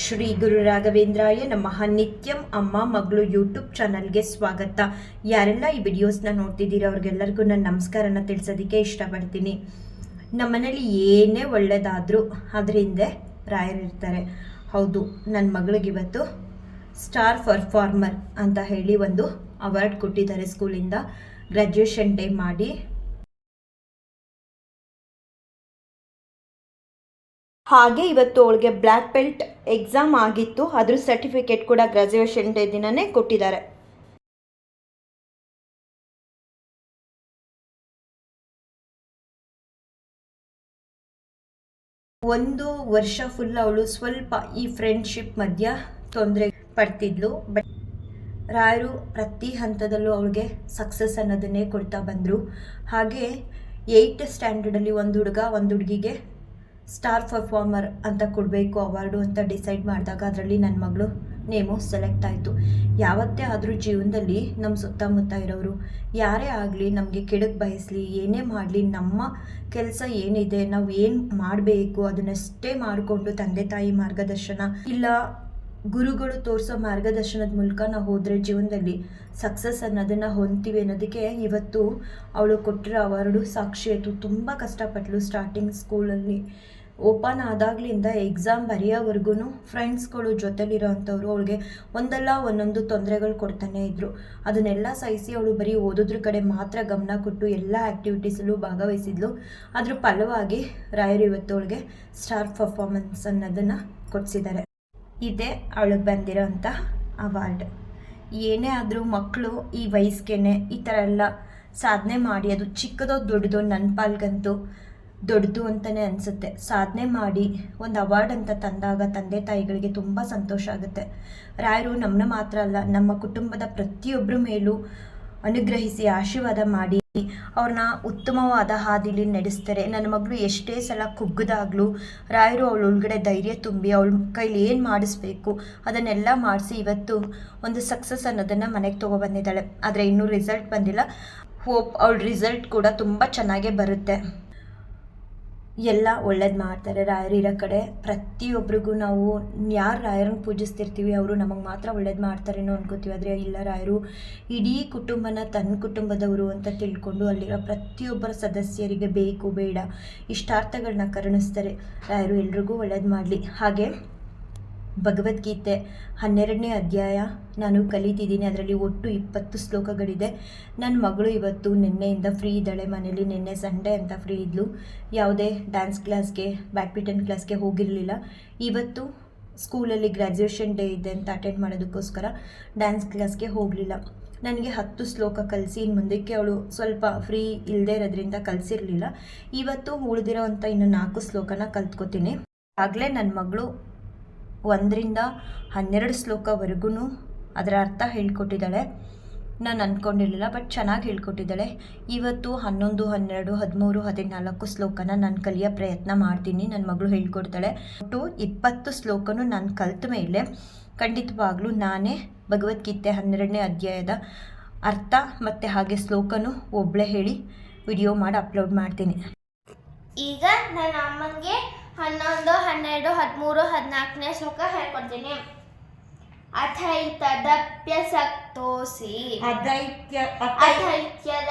ಶ್ರೀ ಗುರು ರಾಘವೇಂದ್ರಾಯ ನಮಃ. ನಿತ್ಯಂ ಅಮ್ಮ ಮಗಳು ಯೂಟ್ಯೂಬ್ ಚಾನಲ್ಗೆ ಸ್ವಾಗತ. ಯಾರೆಲ್ಲ ಈ ವಿಡಿಯೋಸ್ನ ನೋಡ್ತಿದ್ದೀರೋ ಅವ್ರಿಗೆಲ್ಲರಿಗೂ ನಾನು ನಮಸ್ಕಾರನ ತಿಳಿಸೋದಕ್ಕೆ ಇಷ್ಟಪಡ್ತೀನಿ. ನಮ್ಮನೇಲಿ ಏನೇ ಒಳ್ಳೆಯದಾದರೂ ಅದ್ರ ಹಿಂದೆ ರಾಯರಿರ್ತಾರೆ ಹೌದು ನನ್ನ ಮಗಳಿಗಿವತ್ತು ಸ್ಟಾರ್ ಪರ್ಫಾರ್ಮರ್ ಅಂತ ಹೇಳಿ ಒಂದು ಅವಾರ್ಡ್ ಕೊಟ್ಟಿದ್ದಾರೆ ಸ್ಕೂಲಿಂದ ಗ್ರ್ಯಾಜುಯೇಷನ್ ಡೇ ಮಾಡಿ. ಹಾಗೆ ಇವತ್ತು ಅವಳಿಗೆ ಬ್ಲ್ಯಾಕ್ ಬೆಲ್ಟ್ ಎಕ್ಸಾಮ್ ಆಗಿತ್ತು. ಅದ್ರ ಸರ್ಟಿಫಿಕೇಟ್ ಕೂಡ ಗ್ರಾಜುಯೇಷನ್ ಡೇ ದಿನನೇ ಕೊಟ್ಟಿದ್ದಾರೆ. ಒಂದು ವರ್ಷ ಫುಲ್ ಅವಳು ಸ್ವಲ್ಪ ಈ ಫ್ರೆಂಡ್ಶಿಪ್ ಮಧ್ಯ ತೊಂದರೆ ಪಡ್ತಿದ್ಲು. ಬಟ್ ರಾಯರು ಪ್ರತಿ ಹಂತದಲ್ಲೂ ಅವಳಿಗೆ ಸಕ್ಸಸ್ ಅನ್ನೋದನ್ನೇ ಕೊಡ್ತಾ ಬಂದರು. ಹಾಗೆ ಏಯ್ಟ್ ಸ್ಟ್ಯಾಂಡರ್ಡಲ್ಲಿ ಒಂದು ಹುಡುಗ, ಒಂದು ಹುಡುಗಿಗೆ ಸ್ಟಾರ್ ಪರ್ಫಾರ್ಮರ್ ಅಂತ ಕೊಡಬೇಕು ಅವಾರ್ಡು ಅಂತ ಡಿಸೈಡ್ ಮಾಡಿದಾಗ ಅದರಲ್ಲಿ ನನ್ನ ಮಗಳು ನೇಮು ಸೆಲೆಕ್ಟ್ ಆಯಿತು. ಯಾವತ್ತೇ ಆದರೂ ಜೀವನದಲ್ಲಿ ನಮ್ಮ ಸುತ್ತಮುತ್ತ ಇರೋರು ಯಾರೇ ಆಗಲಿ ನಮಗೆ ಕೆಡಕ್ಕೆ ಬಯಸಲಿ, ಏನೇ ಮಾಡಲಿ, ನಮ್ಮ ಕೆಲಸ ಏನಿದೆ, ನಾವು ಏನು ಮಾಡಬೇಕು, ಅದನ್ನಷ್ಟೇ ಮಾಡಿಕೊಂಡು ತಂದೆ ತಾಯಿ ಮಾರ್ಗದರ್ಶನ ಇಲ್ಲ ಗುರುಗಳು ತೋರಿಸೋ ಮಾರ್ಗದರ್ಶನದ ಮೂಲಕ ನಾವು ಹೋದರೆ ಜೀವನದಲ್ಲಿ ಸಕ್ಸಸ್ ಅನ್ನೋದನ್ನು ಹೊಂದ್ತೀವಿ ಅನ್ನೋದಕ್ಕೆ ಇವತ್ತು ಅವಳು ಕೊಟ್ಟಿರೋ ಅವಾರ್ಡು ಸಾಕ್ಷಿ ಆಯಿತು. ತುಂಬ ಕಷ್ಟಪಟ್ಟಳು ಸ್ಟಾರ್ಟಿಂಗ್ ಸ್ಕೂಲಲ್ಲಿ ಓಪನ್ ಆದಾಗ್ಲಿಂದ ಎಕ್ಸಾಮ್ ಬರೆಯೋವರೆಗೂ ಫ್ರೆಂಡ್ಸ್ಗಳು ಜೊತೆಲಿರೋ ಅಂಥವ್ರು ಅವಳಿಗೆ ಒಂದಲ್ಲ ಒಂದೊಂದು ತೊಂದರೆಗಳು ಕೊಡ್ತಾನೆ ಇದ್ದರು ಅದನ್ನೆಲ್ಲ ಸಹಿಸಿ ಅವಳು ಬರೀ ಓದೋದ್ರ ಕಡೆ ಮಾತ್ರ ಗಮನ ಕೊಟ್ಟು ಎಲ್ಲ ಆ್ಯಕ್ಟಿವಿಟೀಸಲ್ಲೂ ಭಾಗವಹಿಸಿದ್ಲು. ಅದ್ರ ಫಲವಾಗಿ ರಾಯರು ಇವತ್ತು ಅವಳಿಗೆ ಸ್ಟಾರ್ ಪರ್ಫಾರ್ಮೆನ್ಸ್ ಅನ್ನೋದನ್ನು ಕೊಡಿಸಿದ್ದಾರೆ. ಇದೇ ಅವಳಿಗೆ ಬಂದಿರೋ ಅಂಥ ಅವಾರ್ಡ್ ಏನೇ ಆದರೂ ಮಕ್ಕಳು ಈ ವಯಸ್ಸಿಗೆ ಈ ಥರ ಎಲ್ಲ ಸಾಧನೆ ಮಾಡಿ, ಅದು ಚಿಕ್ಕದೋ ದೊಡ್ಡದೋ ನನ್ನ ಪಾಲ್ಗಂತೂ ದೊಡ್ಡದು ಅಂತಲೇ ಅನಿಸುತ್ತೆ. ಸಾಧನೆ ಮಾಡಿ ಒಂದು ಅವಾರ್ಡ್ ಅಂತ ತಂದಾಗ ತಂದೆ ತಾಯಿಗಳಿಗೆ ತುಂಬ ಸಂತೋಷ ಆಗುತ್ತೆ. ರಾಯರು ನಮ್ಮನ್ನ ಮಾತ್ರ ಅಲ್ಲ, ನಮ್ಮ ಕುಟುಂಬದ ಪ್ರತಿಯೊಬ್ಬರ ಮೇಲೂ ಅನುಗ್ರಹಿಸಿ ಆಶೀರ್ವಾದ ಮಾಡಿ ಅವ್ರನ್ನ ಉತ್ತಮವಾದ ಹಾದಿಲಿ ನಡೆಸ್ತಾರೆ. ನನ್ನ ಮಗಳು ಎಷ್ಟೇ ಸಲ ಕುಗ್ಗದಾಗ್ಲೂ ರಾಯರು ಅವಳ ಒಳಗಡೆ ಧೈರ್ಯ ತುಂಬಿ ಅವಳ ಕೈಲಿ ಏನು ಮಾಡಿಸ್ಬೇಕು ಅದನ್ನೆಲ್ಲ ಮಾಡಿಸಿ ಇವತ್ತು ಒಂದು ಸಕ್ಸಸ್ ಅನ್ನೋದನ್ನು ಮನೆಗೆ ತೊಗೊಬಂದಿದ್ದಾಳೆ ಆದರೆ ಇನ್ನೂ ರಿಸಲ್ಟ್ ಬಂದಿಲ್ಲ. ಹೋಪ್ ಅವಳ ರಿಸಲ್ಟ್ ಕೂಡ ತುಂಬ ಚೆನ್ನಾಗೇ ಬರುತ್ತೆ. ಎಲ್ಲ ಒಳ್ಳೇದು ಮಾಡ್ತಾರೆ. ರಾಯರು ಇರೋ ಕಡೆ ಪ್ರತಿಯೊಬ್ಬರಿಗೂ ನಾವು ಯಾರು ರಾಯರನ್ನ ಪೂಜಿಸ್ತಿರ್ತೀವಿ ಅವರು ನಮಗೆ ಮಾತ್ರ ಒಳ್ಳೇದು ಮಾಡ್ತಾರೇನೋ ಅನ್ಕೋತೀವಿ. ಆದರೆ ಇಲ್ಲ ರಾಯರು, ಇಡೀ ಕುಟುಂಬನ ತನ್ನ ಕುಟುಂಬದವರು ಅಂತ ತಿಳ್ಕೊಂಡು ಅಲ್ಲಿರೋ ಪ್ರತಿಯೊಬ್ಬರ ಸದಸ್ಯರಿಗೆ ಬೇಕು, ಬೇಡ ಇಷ್ಟಾರ್ಥಗಳನ್ನ ಕರುಣಿಸ್ತಾರೆ. ರಾಯರು ಎಲ್ರಿಗೂ ಒಳ್ಳೇದು ಮಾಡಲಿ. ಹಾಗೆ ಭಗವದ್ಗೀತೆ ಹನ್ನೆರಡನೇ ಅಧ್ಯಾಯ. ನಾನು ಕಲಿತಿದ್ದೀನಿ, ಅದರಲ್ಲಿ ಒಟ್ಟು ಇಪ್ಪತ್ತು ಶ್ಲೋಕಗಳಿದೆ. ನನ್ನ ಮಗಳು ಇವತ್ತು ನಿನ್ನೆಯಿಂದ ಫ್ರೀ ಇದ್ದಾಳೆ, ಮನೇಲಿ ನಿನ್ನೆ ಸಂಡೇ ಅಂತ ಫ್ರೀ ಇದ್ಲು. ಯಾವುದೇ ಡ್ಯಾನ್ಸ್ ಕ್ಲಾಸ್ಗೆ ಬ್ಯಾಡ್ಮಿಂಟನ್ ಕ್ಲಾಸ್ಗೆ ಹೋಗಿರಲಿಲ್ಲ. ಇವತ್ತು ಸ್ಕೂಲಲ್ಲಿ ಗ್ರ್ಯಾಜುಯೇಷನ್ ಡೇ ಇದೆ ಅಂತ ಅಟೆಂಡ್ ಮಾಡೋದಕ್ಕೋಸ್ಕರ ಡ್ಯಾನ್ಸ್ ಕ್ಲಾಸ್ಗೆ ಹೋಗಲಿಲ್ಲ. ನನಗೆ ಹತ್ತು ಶ್ಲೋಕ ಕಲಿಸಿ ಇನ್ನು ಮುಂದಕ್ಕೆ ಅವಳು ಸ್ವಲ್ಪ ಫ್ರೀ ಇಲ್ಲದೆ ಇರೋದ್ರಿಂದ ಕಲಿಸಿರಲಿಲ್ಲ. ಇವತ್ತು ಉಳಿದಿರೋ ಅಂಥ ಇನ್ನು ನಾಲ್ಕು ಶ್ಲೋಕನ ಕಲ್ತ್ಕೋತೀನಿ. ಆಗಲೇ ನನ್ನ ಮಗಳು ಒಂದರಿಂದ ಹನ್ನೆರಡು ಶ್ಲೋಕವರೆಗೂ ಅದರ ಅರ್ಥ ಹೇಳ್ಕೊಟ್ಟಿದ್ದಾಳೆ. ನಾನು ಅಂದ್ಕೊಂಡಿರಲಿಲ್ಲ ಬಟ್ ಚೆನ್ನಾಗಿ ಹೇಳ್ಕೊಟ್ಟಿದ್ದಾಳೆ. ಇವತ್ತು ಹನ್ನೊಂದು, ಹನ್ನೆರಡು, ಹದಿಮೂರು, ಹದಿನಾಲ್ಕು ಶ್ಲೋಕನ ನಾನು ಕಲಿಯೋ ಪ್ರಯತ್ನ ಮಾಡ್ತೀನಿ ನನ್ನ ಮಗಳು ಹೇಳ್ಕೊಡ್ತಾಳೆ. ಒಟ್ಟು ಇಪ್ಪತ್ತು ಶ್ಲೋಕನೂ ನಾನು ಕಲ್ತ ಮೇಲೆ ಖಂಡಿತವಾಗ್ಲೂ ನಾನೇ ಭಗವದ್ಗೀತೆ ಹನ್ನೆರಡನೇ ಅಧ್ಯಾಯದ ಅರ್ಥ ಮತ್ತು ಹಾಗೆ ಶ್ಲೋಕನೂ ಒಬ್ಬಳೇ ಹೇಳಿ ವಿಡಿಯೋ ಮಾಡಿ ಅಪ್ಲೋಡ್ ಮಾಡ್ತೀನಿ. ಈಗ ನನ್ನ ಅಮ್ಮನಿಗೆ ಹನ್ನೊಂದು ಹನ್ನೆರಡು ಹದಿಮೂರು ಹದಿನಾಲ್ಕನೇ ಶ್ಲೋಕ ಹೇಳ್ಕೊಡ್ತೀನಿ. ಅಥೈತದಪ್ಯಸಕ್ತೋಸಿ ಅದೈತ್ಯ ಅಥೈತ್ಯದಪ್ಯಸಕ್ತೋಸಿ.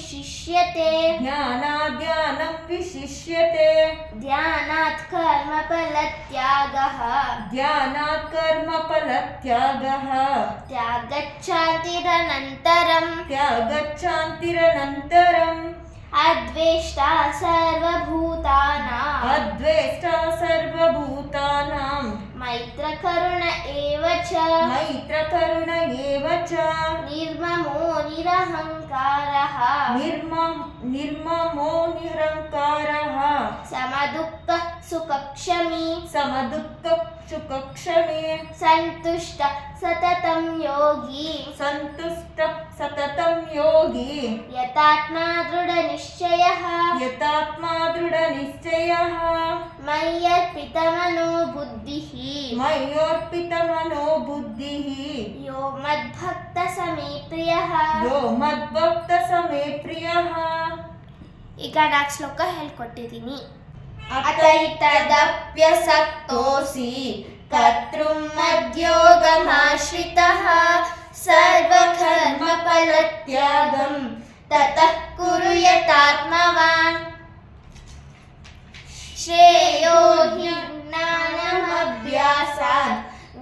विशिष्यते ज्ञानाध्यानं विशिष्यते। ध्यानात् कर्मफलत्यागः। ध्यानात् कर्मफलत्यागः। त्यागच्छान्तिरनन्तरं त्यागच्छान्तिरनन्तरम्। अद्वेष्टा सर्वभूतानाम्। अद्वेष्टा सर्वभूतानाम्। మైత్రకరుణ ఏవచ మైత్రకరుణ ఏవచ నిర్మమో నిరహంకారః నిర్మం నిర్మమో నిరహంకారః సమదుఃఖ సుఖక్షమి సమదుఃఖ సుఖక్షమి సంతుష్ట సతతం యోగి సంతుష్ట సతతం యోగి యతాత్మా దృఢ నిశ్చయ यतात्मा दृढनिश्चयः मय्यर्पितमनो बुद्धिः मय्योर्पितमनो बुद्धिः यो मद्भक्तसमे प्रियः यो ಮದ್ಭಕ್ತ ಸಮೇ ಪ್ರಿಯಃ ಈಗ ನಾಲ್ಕು ಶ್ಲೋಕ ಹೇಳ್ಕೊಟ್ಟಿದ್ದೀನಿ ಅತೈತದಪ್ಯಸಕ್ತೋಸಿ ಕರ್ತೃಂ ಮದ್ಯೋಗಮಾಶ್ರಿತಃ ಸರ್ವಕರ್ಮಫಲತ್ಯಾಗಂ ततः कुरु यतात्मवान् श्रेयो हि ज्ञानमभ्यासात्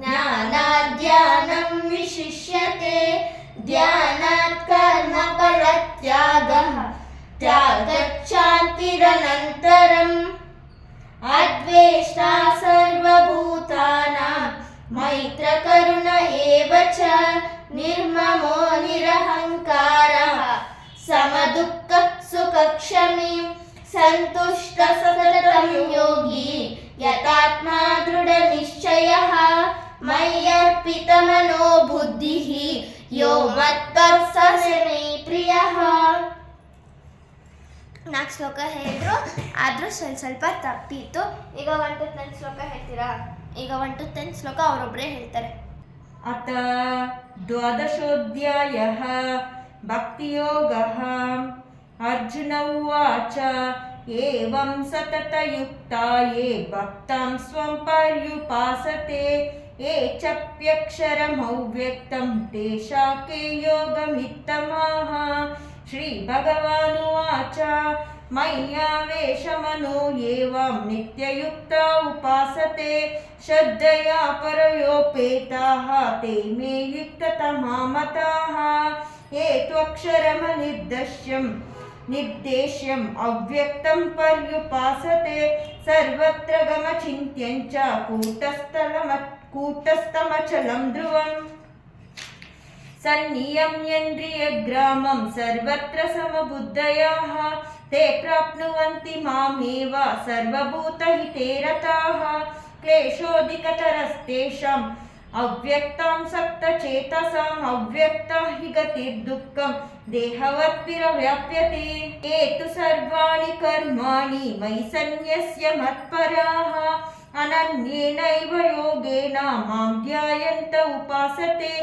ज्ञानाद्यानं विशिष्यते। ध्यानात् कर्मफलत्यागः त्यागच्छान्तिरनन्तरम्। अद्वेष्टा सर्वभूतानां। मैत्रकरुण एव च निर् ಕ್ಷಮೀಂ ಸಂತುಷ್ಟ ಸತತಂ ಯೋಗಿ ಯಥಾತ್ಮ ದೃಢ ನಿಶ್ಚಯ ಮಯ್ಯರ್ಪಿತ ಮನೋ ಬುದ್ಧಿ ಯೋ ಮತ್ತೇ ಪ್ರಿಯ. ನಾಲ್ಕು ಶ್ಲೋಕ ಹೇಳಿದ್ರು ಆದರೂ ಸ್ವಲ್ಪ ಸ್ವಲ್ಪ ತಪ್ಪಿತ್ತು. ಈಗ ಒನ್ ಟು ಟೆನ್ ಶ್ಲೋಕ ಹೇಳ್ತೀರಾ? ಈಗ ಒನ್ ಟು ಟೆನ್ ಶ್ಲೋಕ ಅವರೊಬ್ಬರೇ ಹೇಳ್ತಾರೆ. ಅತ ದ್ವಾದಶೋಧ್ಯಾಯ ಭಕ್ತಿಯೋಗ. अर्जुन उवाच, एवं सततयुक्ता, ये भक्तां स्वं पर्युपासते, ये चप्यक्षरमव्यक्तं तेषा के योगमित्तमाः। श्रीभगवानुवाच मय्यावेशमनो एवं नित्ययुक्ता उपासते, श्रद्धया परयोपेताः, ते मे युक्ततमा मताः ये त्वक्षरमनिर्दश्यं निर्देश्यम् अव्यक्तं पर्युपासते सर्वत्र गमचिन्त्यं च कूटस्थलम कूटस्थमचलं ध्रुवम्। सन्नियम्येन्द्रियग्रामं सर्वत्र समबुद्धयाः। ते प्राप्नुवन्ति मामेव सर्वभूतहिते रताः। అవ్యక్తం సప్త చేతసాం అవ్యక్త హి గతి దుఃఖం దేహవద్భిరవ్యాప్యతే ఏతు సర్వాణి కర్మాణి మయి సన్యస్య మత్పరాः అనన్యేనైవ యోగేన మాం ధ్యాయంత ఉపాసతే.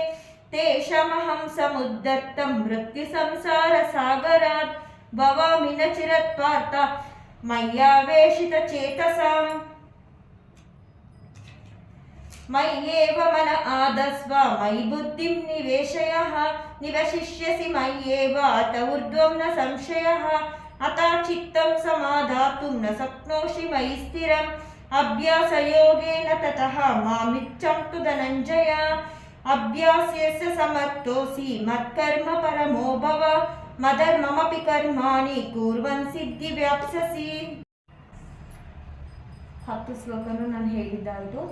తేషమహం సముద్ధర్తం మృత్యు సంసార సాగరాత్ భవామి నచిరత్ పార్థ మయ్యావేషిత చేతసాం. मय्येव मन आदस्व मयि बुद्धिं निवेशयः निवशिष्यसि मय्येव अत ऊर्ध्वं न संशयः अता चित्तं समाधातुं न शक्नोषि मयि स्थिरम् अभ्यासयोगेन ततः मामिच्छं तु धनञ्जय अभ्यास्यस्य समर्थोऽसि मत्कर्म परमो भव मदर्ममपि कर्माणि ಕುರ್ವನ್ ಸಿದ್ಧಿ ವ್ಯಾಪ್ಸಸಿ ಹತ್ತು ಶ್ಲೋಕನು ನಾನು ಹೇಳಿದ್ದಾಯಿತು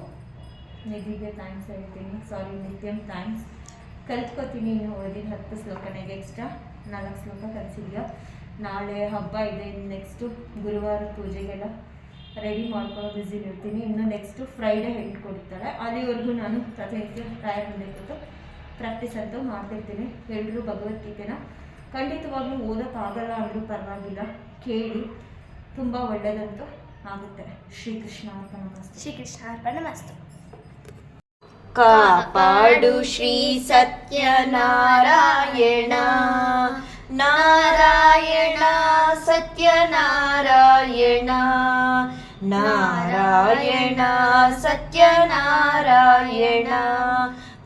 ನಿಧಿಗೆ ಥ್ಯಾಂಕ್ಸ್ ಹೇಳ್ತೀನಿ. ಸಾರಿ ನಿತ್ಯಂ ಥ್ಯಾಂಕ್ಸ್ ಕಲ್ತ್ಕೋತೀನಿ ಇನ್ನು ಓದಿನ ಹತ್ತು ಶ್ಲೋಕನಾಗ ಎಕ್ಸ್ಟ್ರಾ ನಾಲ್ಕು ಶ್ಲೋಕ ಕಲಿಸಿದ್ಯಾ? ನಾಳೆ ಹಬ್ಬ ಇದೆ ನೆಕ್ಸ್ಟು ಗುರುವಾರ ಪೂಜೆಗೆಲ್ಲ ರೆಡಿ ಮಾಡ್ಕೊಂಡು ಬ್ಯುಸಿ ಇರ್ತೀನಿ. ಇನ್ನು ನೆಕ್ಸ್ಟು ಫ್ರೈಡೇ ಹೇಳ್ಕೊಡ್ತಾರೆ ಅಲ್ಲಿವರೆಗೂ ನಾನು ಪ್ರತಿನಿತ್ಯ ಪ್ರಾಯರ್ ಮುಂದೆ ಪ್ರಾಕ್ಟೀಸ್ ಅಂತೂ ಮಾಡ್ತಿರ್ತೀನಿ. ಎಲ್ಲರೂ ಭಗವದ್ಗೀತೆನ. ಖಂಡಿತವಾಗ್ಲೂ ಓದೋಕ್ಕಾಗಲ್ಲ ಅಂದರೂ ಪರವಾಗಿಲ್ಲ. ಕೇಳಿ, ತುಂಬ ಒಳ್ಳೆಯದಂತೂ ಆಗುತ್ತೆ. ಶ್ರೀಕೃಷ್ಣ ಅರ್ಪಣ ಶ್ರೀಕೃಷ್ಣ ಅರ್ಪಣ ಮಸ್ತು. కాపాడు శ్రీ సత్యనారాయణ. నారాయణ సత్యనారాయణ. నారాయణ సత్యనారాయణ.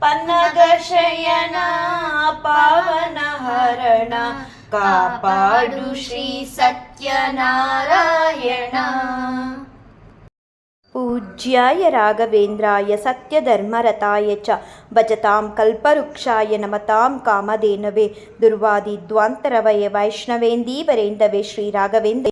పన్నగశయన పవనహరణ. కాపాడు శ్రీ సత్యనారాయణ. पूज्याय राघवेन्द्राय सत्यधर्मरताय च भजतां कल्पवृक्षाय नमतां कामधेनवे दुर्वादिद्वान्तरवये वैष्णवेन्दीवरेन्दवे श्रीराघवेन्द्र